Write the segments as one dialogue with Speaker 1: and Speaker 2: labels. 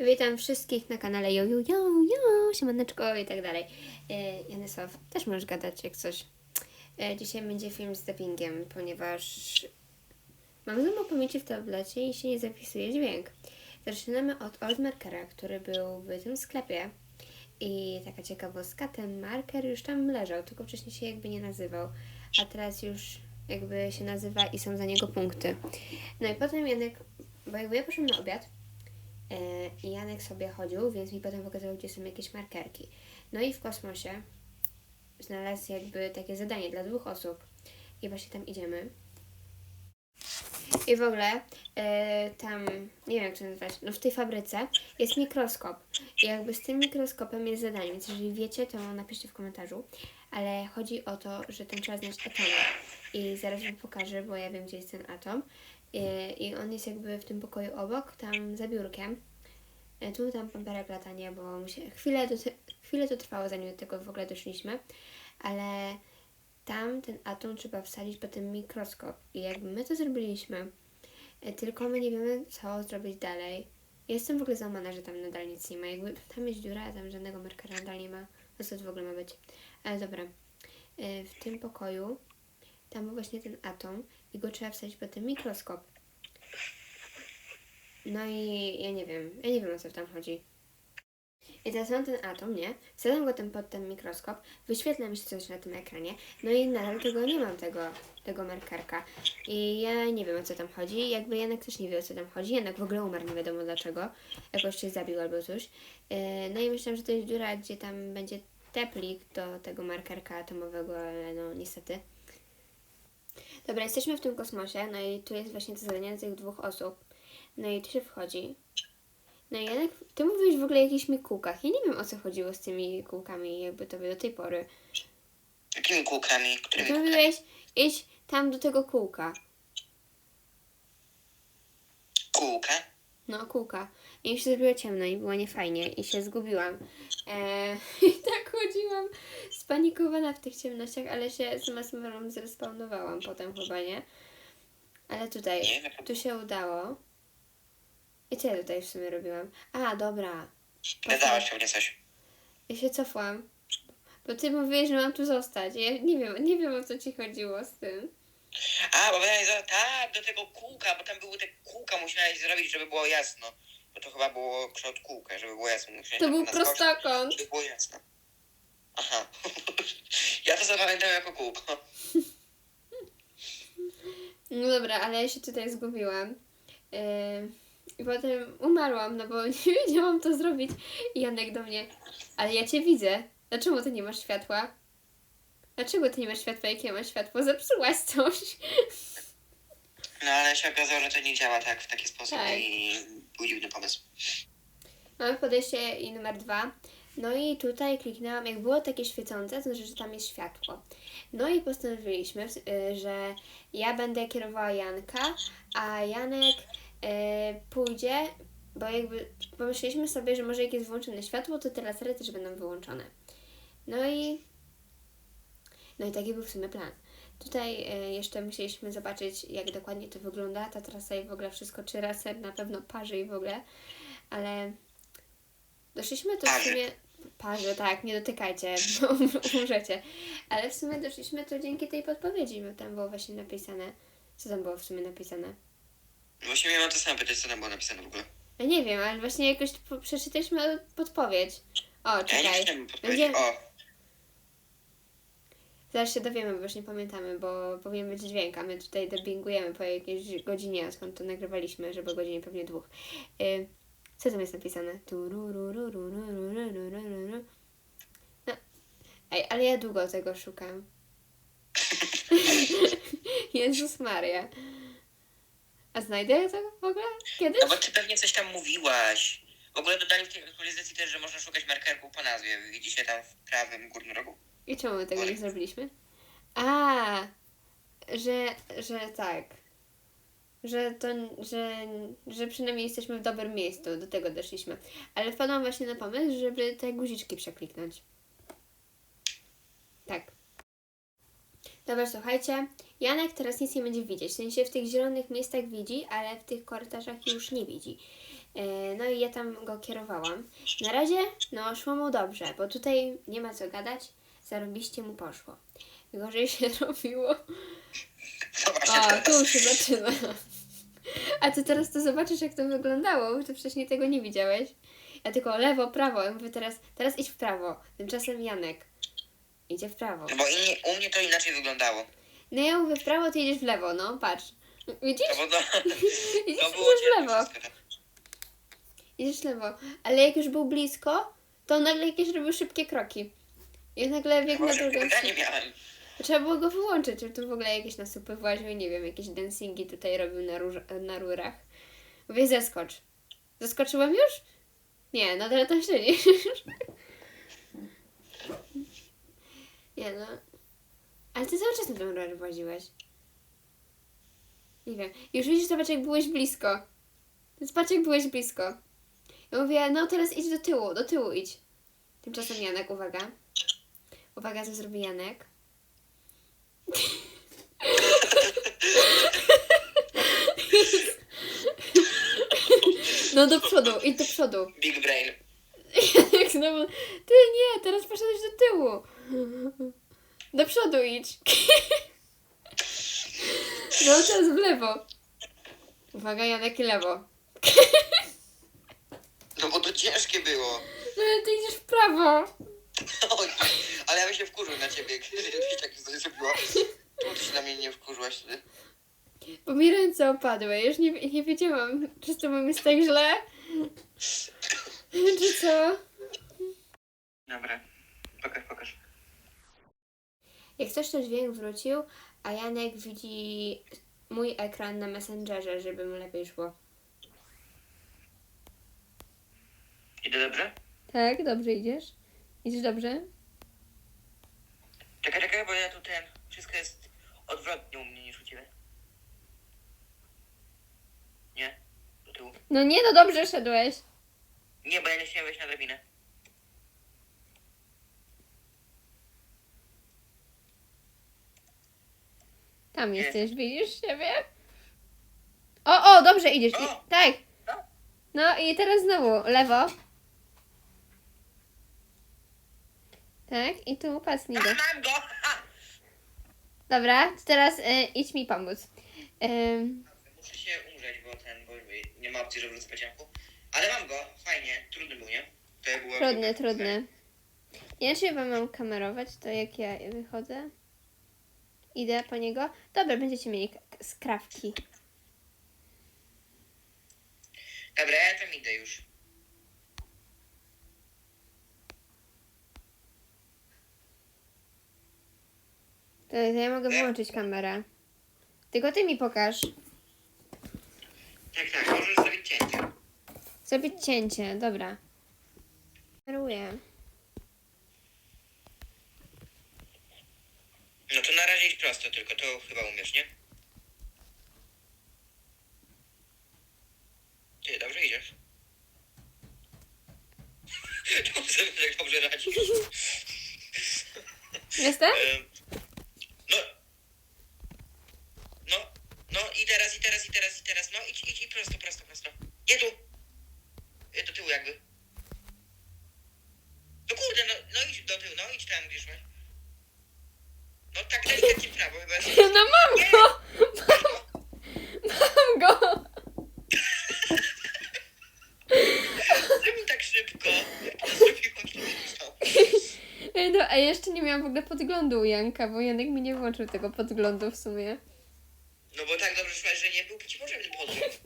Speaker 1: Witam wszystkich na kanale yo, yo, yo, siemaneczko i tak dalej. E, Janesław, też możesz gadać jak coś. E, dzisiaj będzie film z dubbingiem, ponieważ mam za pamięci w tablecie i się nie zapisuje dźwięk. Zaczynamy od Old Markera, który był w tym sklepie. I taka ciekawostka, ten marker już tam leżał, tylko wcześniej się jakby nie nazywał, a teraz już jakby się nazywa i są za niego punkty. No i potem Janek, bo ja poszłam na obiad, E, I Janek sobie chodził, więc mi potem pokazał, gdzie są jakieś markerki. No i w kosmosie znalazł jakby takie zadanie dla dwóch osób. I właśnie tam idziemy. I w ogóle e, tam, nie wiem jak to nazwać, no w tej fabryce jest mikroskop. I jakby z tym mikroskopem jest zadanie, więc jeżeli wiecie, to napiszcie w komentarzu. Ale chodzi o to, że tam trzeba znaleźć atomy. I zaraz Wam pokażę, bo ja wiem, gdzie jest ten atom. I, I on jest jakby w tym pokoju obok, tam za biurkiem. E, Tu tam pamperek latanie, bo się chwilę, to, chwilę to trwało, zanim do tego w ogóle doszliśmy. Ale tam ten atom trzeba wsadzić pod ten mikroskop. I jakby my to zrobiliśmy, e, tylko my nie wiemy, co zrobić dalej. Jestem w ogóle załamana, że tam nadal nic nie ma. Jakby tam jest dziura, a tam żadnego markera nadal nie ma. No co to w ogóle ma być? Ale dobra. E, W tym pokoju tam był właśnie ten atom i go trzeba wsadzić pod ten mikroskop. No i ja nie wiem, ja nie wiem o co tam chodzi. I teraz mam ten atom, nie? Wsadzam go ten pod ten mikroskop, wyświetla mi się coś na tym ekranie, no i nadal tego nie mam, tego, tego markerka. I ja nie wiem o co tam chodzi, jakby Janek też nie wie o co tam chodzi, Janek w ogóle umarł nie wiadomo dlaczego, jakoś się zabił albo coś. Yy, No i myślałam, że to jest dziura, gdzie tam będzie teplik do tego markerka atomowego, ale no niestety. Dobra, jesteśmy w tym kosmosie, no i tu jest właśnie to zadanie tych dwóch osób. No i tu się wchodzi. No i Janek, ty mówiłeś w ogóle o jakichś mi kółkach. Ja nie wiem o co chodziło z tymi kółkami jakby tobie do tej pory.
Speaker 2: Jakimi kółkami? Którymi
Speaker 1: Ty
Speaker 2: kółkami?
Speaker 1: mówiłeś, idź tam do tego kółka.
Speaker 2: Kółka?
Speaker 1: No, kółka. I mi się zrobiło ciemno i było niefajnie i się zgubiłam. Eee, I tak chodziłam spanikowana w tych ciemnościach, ale się z masmurą zrespawnowałam potem chyba, nie? Ale tutaj,
Speaker 2: Nie wiem.
Speaker 1: tu się udało. I co ja tutaj w sumie robiłam? A, dobra.
Speaker 2: Dodałaś pewnie coś.
Speaker 1: Ja się cofłam. Bo ty mówiłeś, że mam tu zostać. Ja nie wiem, nie wiem o co ci chodziło z tym.
Speaker 2: A, bo za... Tak, do tego kółka, bo tam były te kółka, musiałeś zrobić, żeby było jasno. Bo to chyba było kształt kółka, żeby było jasno. Musiałeś
Speaker 1: To był
Speaker 2: na skosie,
Speaker 1: prostokąt.
Speaker 2: Żeby było jasno. Aha. ja to zapamiętam jako kółko.
Speaker 1: No dobra, ale ja się tutaj zgubiłam. Yy, I potem umarłam, no bo nie wiedziałam to zrobić. I Janek do mnie, ale ja cię widzę. Dlaczego ty nie masz światła? Dlaczego ty nie masz światła, jak ja mam światło? Zepsułaś coś.
Speaker 2: No ale się okazało, że to nie działa tak w taki sposób
Speaker 1: Tak.
Speaker 2: i był dziwny pomysł.
Speaker 1: Mamy podejście i numer dwa. No i tutaj kliknęłam, jak było takie świecące, to znaczy, że tam jest światło. No i postanowiliśmy, y, że ja będę kierowała Janka, a Janek pójdzie, bo jakby pomyśleliśmy sobie, że może jak jest włączone światło, to te lasery też będą wyłączone. No i no i taki był w sumie plan. Tutaj y, jeszcze musieliśmy zobaczyć, jak dokładnie to wygląda, ta trasa i w ogóle wszystko, czy laser na pewno parzy i w ogóle, ale doszliśmy to w sumie... Parzy, tak, nie dotykajcie, bo umrzecie. Ale w sumie doszliśmy to dzięki tej podpowiedzi, bo tam było właśnie napisane. Co tam było w sumie napisane?
Speaker 2: Właśnie miałem to samo pytać, co tam było napisane w ogóle.
Speaker 1: Ja nie wiem, ale właśnie jakoś po- przeczytaliśmy podpowiedź. O,
Speaker 2: Ja nie
Speaker 1: czekaj.
Speaker 2: podpowiedzi.
Speaker 1: Będzie-
Speaker 2: O,
Speaker 1: Zaraz się dowiemy, bo już nie pamiętamy, bo powinien być dźwięk, a my tutaj dubbingujemy po jakiejś godzinie, skąd to nagrywaliśmy, żeby godzinie pewnie dwóch. Y, co tam jest napisane? No. Ej, ale ja długo tego szukam. Jezus Maria. A znajdę to w ogóle kiedyś?
Speaker 2: no bo ty pewnie coś tam mówiłaś. W ogóle dodali w tej aktualizacji też, że można szukać markerków po nazwie. Widzicie tam w prawym górnym rogu?
Speaker 1: I czemu my tego nie zrobiliśmy? A, że, że tak. Że to, że, że przynajmniej jesteśmy w dobrym miejscu, do tego doszliśmy. Ale wpadłam właśnie na pomysł, żeby te guziczki przekliknąć. Tak. Dobra, słuchajcie. Janek teraz nic nie będzie widzieć. W sensie w tych zielonych miejscach widzi, ale w tych korytarzach już nie widzi. E, No i ja tam go kierowałam. Na razie, no, szło mu dobrze, bo tutaj nie ma co gadać. Zarobiście mu poszło. Gorzej się robiło. O, tu już się zaczyna. A ty teraz to zobaczysz, jak to wyglądało, bo ty wcześniej tego nie widziałeś. Ja tylko lewo, prawo. Ja mówię teraz, teraz idź w prawo. Tymczasem Janek idzie w prawo.
Speaker 2: No bo inni, u mnie to inaczej wyglądało.
Speaker 1: No ja mówię w prawo, ty idziesz w lewo, no patrz. Widzisz?
Speaker 2: No bo to,
Speaker 1: Idziesz,
Speaker 2: to było
Speaker 1: idziesz w lewo.
Speaker 2: wszystko.
Speaker 1: Idziesz w lewo. Ale jak już był blisko, to nagle jakieś robił szybkie kroki. I nagle biegł na drugą stronę.
Speaker 2: miałem.
Speaker 1: Trzeba było go wyłączyć, czy tu w ogóle jakieś nasupy właził, nie wiem, jakieś dancingi tutaj robił na, róż, na rurach. Mówię, zeskocz. Zaskoczyłam już? Nie, nadal tam siedzisz. nie no. Ale ty cały czas na tą rurę właziłeś. Nie wiem. Już widzisz, zobacz jak byłeś blisko. Zobacz jak byłeś blisko. Ja mówię, no teraz idź do tyłu, do tyłu idź. Tymczasem Janek, uwaga. Uwaga, co zrobi Janek. No do przodu, idź do przodu.
Speaker 2: Big brain.
Speaker 1: Jak znowu, ty nie, teraz poszedłeś do tyłu. Do przodu idź. No teraz w lewo. Uwaga, Janek i lewo.
Speaker 2: No bo to ciężkie było.
Speaker 1: No ale ty idziesz w prawo.
Speaker 2: Oj, ale ja bym się wkurzył na ciebie, gdybyś tak coś zrobiła. Czemu ty się na mnie nie wkurzyłaś wtedy?
Speaker 1: Bo mi ręce opadły. Już nie, nie wiedziałam, czy z tobą jest tak źle. Czy co?
Speaker 2: Dobra, pokaż, pokaż.
Speaker 1: Jak coś to dźwięk wrócił, a Janek widzi mój ekran na Messengerze, żeby mu lepiej szło.
Speaker 2: Idę dobrze?
Speaker 1: Tak, dobrze idziesz? Idziesz dobrze?
Speaker 2: Czekaj, czekaj, bo ja tu ten... Wszystko jest odwrotnie u mnie niż u ciebie. Nie? Do tyłu.
Speaker 1: No nie, no dobrze szedłeś.
Speaker 2: Nie, bo ja nie chciałem wejść na drabinę.
Speaker 1: Tam jesteś, widzisz siebie? O, o, dobrze idziesz. I, tak.
Speaker 2: No.
Speaker 1: I teraz znowu lewo. Tak, i tu pasnij go.
Speaker 2: A, mam go!
Speaker 1: Dobra, to teraz y, idź mi pomóc. Ym,
Speaker 2: Muszę się umrzeć, bo ten, bo nie ma opcji, że wrócę po ciemku. Ale mam go, fajnie, trudny był, nie? To było
Speaker 1: trudny, trudny. Ja się wam mam kamerować, to jak ja wychodzę. Idę po niego. Dobra, będziecie mieli skrawki.
Speaker 2: Dobra, ja tam idę już.
Speaker 1: To, ja mogę wyłączyć kamerę. Tylko ty mi pokaż.
Speaker 2: Tak, tak, możesz zrobić cięcie.
Speaker 1: Zrobić cięcie, dobra. Kameruję.
Speaker 2: No to na razie idź prosto tylko, to chyba umiesz, nie? Ty, dobrze idziesz? Sobie tak dobrze radzisz?
Speaker 1: Jestem?
Speaker 2: Em, No. No, no i teraz, i teraz, i teraz, i teraz. No idź, idź, i prosto, prosto, prosto. Nie tu. E, Do tyłu jakby. No kurde, no, no idź do tyłu, no idź tam, gdzieś my. No tak delikatnie w prawo chyba. jest-
Speaker 1: No mam
Speaker 2: Nie!
Speaker 1: go! Mam go!
Speaker 2: Czemu tak szybko? Jak to zrobiłam, to.
Speaker 1: Ej, No, a ja jeszcze nie miałam w ogóle podglądu u Janka, bo Janek mi nie włączył tego podglądu w sumie.
Speaker 2: No bo tak dobrze szłaś, że nie był ci potrzebny podgląd.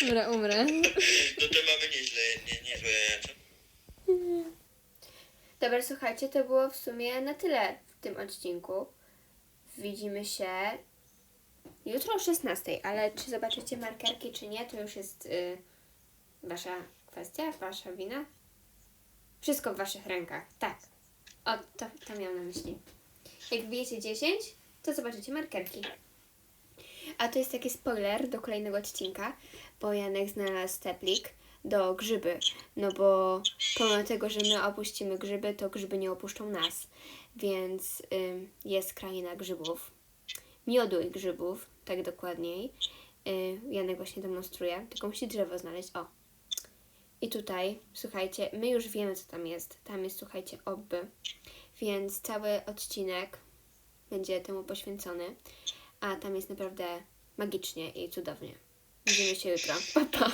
Speaker 1: Dobra, umrę.
Speaker 2: No to mamy nieźle, nie, niezłe?
Speaker 1: Dobra, słuchajcie, to było w sumie na tyle tym odcinku. Widzimy się jutro o 16, ale czy zobaczycie markerki, czy nie, to już jest y, wasza kwestia, wasza wina. Wszystko w waszych rękach, tak. O, to, to miałam na myśli. Jak wbijecie 10, to zobaczycie markerki. A to jest taki spoiler do kolejnego odcinka, bo Janek znalazł teplik do grzyby, no bo pomimo tego, że my opuścimy grzyby, to grzyby nie opuszczą nas, więc ym, jest kraina grzybów, miodu i grzybów, tak dokładniej. Y, Janek właśnie demonstruje, tylko musi drzewo znaleźć, o. I tutaj, słuchajcie, my już wiemy, co tam jest. Tam jest, słuchajcie, obby. Więc cały odcinek będzie temu poświęcony. A tam jest naprawdę magicznie i cudownie. Widzimy się jutro. Pa, pa.